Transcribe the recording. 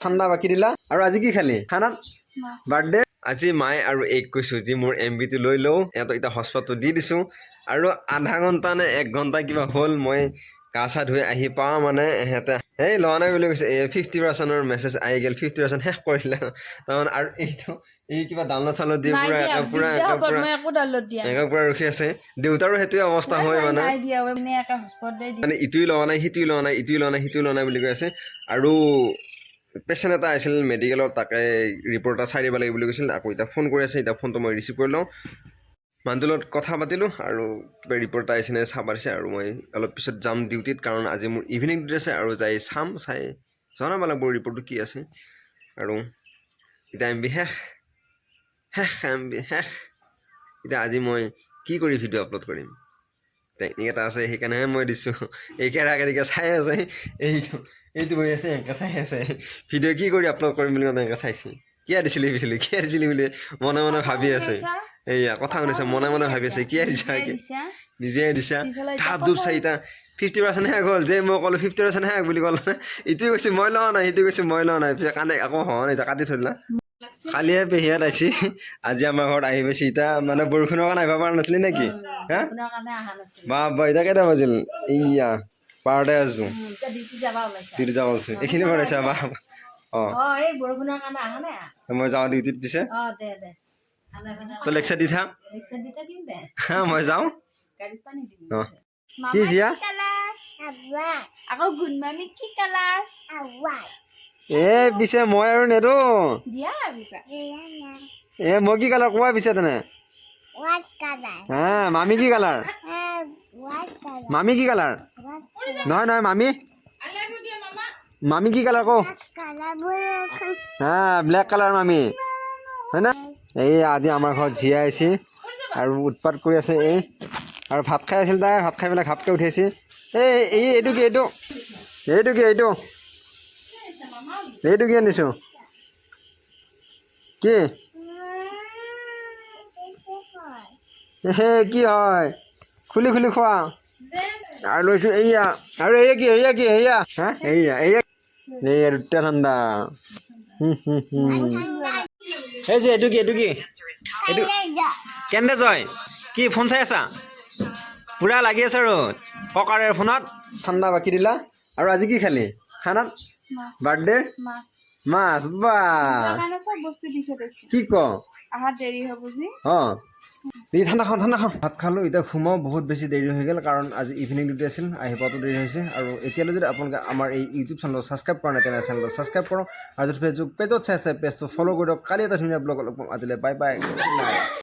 ঠাণ্ডা বাকি দিলা। আৰু আজি কি খালি? খানাত বাৰ্থডে? আজি মায়ে আৰু এইক কৈছোঁ যি মোৰ এম বিটো লৈ লওঁ ইহঁতক এতিয়া হস্পটটো দি দিছোঁ। আৰু আধা ঘণ্টা নে এক ঘণ্টা কিবা হ'ল মই গা চা ধুই আহি পাওঁ মানে ইহঁতে এই লোৱা নাই বুলি কৈছে। এই ফিফটি পাৰ্চেণ্টৰ মেছেজ আহি গ'ল ফিফটি পাৰ্চেণ্ট শেষ কৰিলে। তাৰমানে আৰু এইটো এই কিবা ডাউনলোড চাউনলোড দি পূৰা একে পূৰা একে পূৰা একো ৰখি আছে। দেউতাৰো সেইটোৱে অৱস্থা হয় মানে। মানে একে মানে ইটোৱে লোৱা নাই সিটোৱে লোৱা নাই ইটোৱে লোৱা নাই সিটোৱে লোৱা নাই বুলি কৈ আছে। আৰু পেচেণ্ট এটা আহিছিল মেডিকেলত তাকে ৰিপৰ্ট এটা চাই দিব লাগে বুলি কৈছিল। আকৌ এতিয়া ফোন কৰি আছে, এতিয়া ফোনটো মই ৰিচিভ কৰি লওঁ। মানুহটোৰ লগত কথা পাতিলোঁ আৰু কিবা ৰিপৰ্ট এটা আহিছে নে চাব দিছে আৰু মই অলপ পিছত যাম ডিউটিত কাৰণ আজি মোৰ ইভিনিং ডিউটি আছে আৰু যাই চাম, চাই জনাব লাগিব ৰিপৰ্টটো কি আছে। আৰু এতিয়া এম বি শেষ শেষ এম বি শেষ। এতিয়া আজি মই কি কৰি ভিডিঅ' আপলোড কৰিম? টেকনিক এটা আছে সেইকাৰণেহে মই দিছোঁ এই কেৰা কেৰিকে চাই আছে এইটো এইটো হৈ আছে এনেকৈ চাই আছে ভিডিঅ' কি কৰি আপলোড কৰিম বুলি কওঁতে এনেকৈ চাইছে কিয় দিছিলি দিছিলি কিয় দিছিলি বুলি মনে মনে ভাবি আছে এইয়া কথা শুনিছে মনে মনে ভাবি আছে কিয় দিছা নিজে দিছা? ধাপ ধুপ চাৰিটা ফিফটি পাৰ্চেণ্ট শেষ হ'ল যে মই ক'লোঁ ফিফটি পাৰ্চেণ্ট শেষ বুলি ক'লে ইটোৱে কৈছে মই লোৱা নাই সিটোৱে কৈছে মই লোৱা নাই পিছত কাণে আকৌ হোৱা নাই কাটি থৈ কালিয়ে পেহীয়াত আজি আমাৰ ঘৰত আহি পাইছে এতিয়া মানে বৰষুণৰ কাৰণে আহিব পৰা নাছিলি নেকি? হা। বা বা এতিয়া কেইটা বাজিল? এইয়া বাৰতে আছোঁ ডিউটি যাবা ওলাইছা। এইখিনি বনাইছা বা অঁ? মই যাওঁ ডিউটিত দিছে তই লেকচাৰ দি থাক। হা মই যাওঁ। অ। কি জিয়া? আকৌ গুণমামী কি কালাৰ এ পিছে মই আৰু নেৰো এ মই কি কালাৰ কোৱা পিছে তেনে? হা মামী কি কালাৰ মামী কি কালাৰ নহয় নহয় মামী। মামী। কি কালাৰ কওঁ? হা ব্লেক কালাৰ মামী। হয় না? এই আজি আমাৰ ঘৰত জীয়া আহিছে আৰু উৎপাত কৰি আছে এই। আৰু ভাত খাই আছিল তাই ভাত খাই পেলাই ঘাপকৈ উঠিছে এই এই এইটো কি এইটো? এইটো কি এইটো? এইটো কি আনিছোঁ? কি? হে, কি হয়? খুলি খুলি খোৱা। আৰু লৈছোঁ, এইয়া। আৰু এয়া কি এয়া কি এয়া হা? এইয়া এয়া এইয়া দুটা ঠাণ্ডা। এই যে, এইটো কি এইটো কি? এইটো কেনে জয়? কি, ফোন চাই আছা? পূৰা লাগি আছে আৰু ককাৰে ফোনত ঠাণ্ডা বাকি দিলা। আৰু আজি কি খালি? খানাত মাছ। বাৰ্থডে মাছ। বা কি ক? এই ঠাণ্ডা খাওঁ ঠাণ্ডা খাওঁ। ভাত খালোঁ এতিয়া সোমাওঁ বহুত বেছি দেৰি হৈ গ'ল কাৰণ আজি ইভিনিং ডিউটি আছিল আহি পোৱাটো দেৰি হৈছে। আৰু এতিয়ালৈ যদি আপোনালোকে আমাৰ এই ইউটিউব চেনেলত ছাবস্ক্ৰাইব কৰা নাই তেনে চেনেলটো ছাবস্ক্ৰাইব কৰক। আৰু যদি ফেচবুক পেজত চাই আছে পেজটো ফ'ল' কৰি দিয়ক। কালি এটা ধুনীয়া ব্লগ অলপ আজিলৈ বাই বাই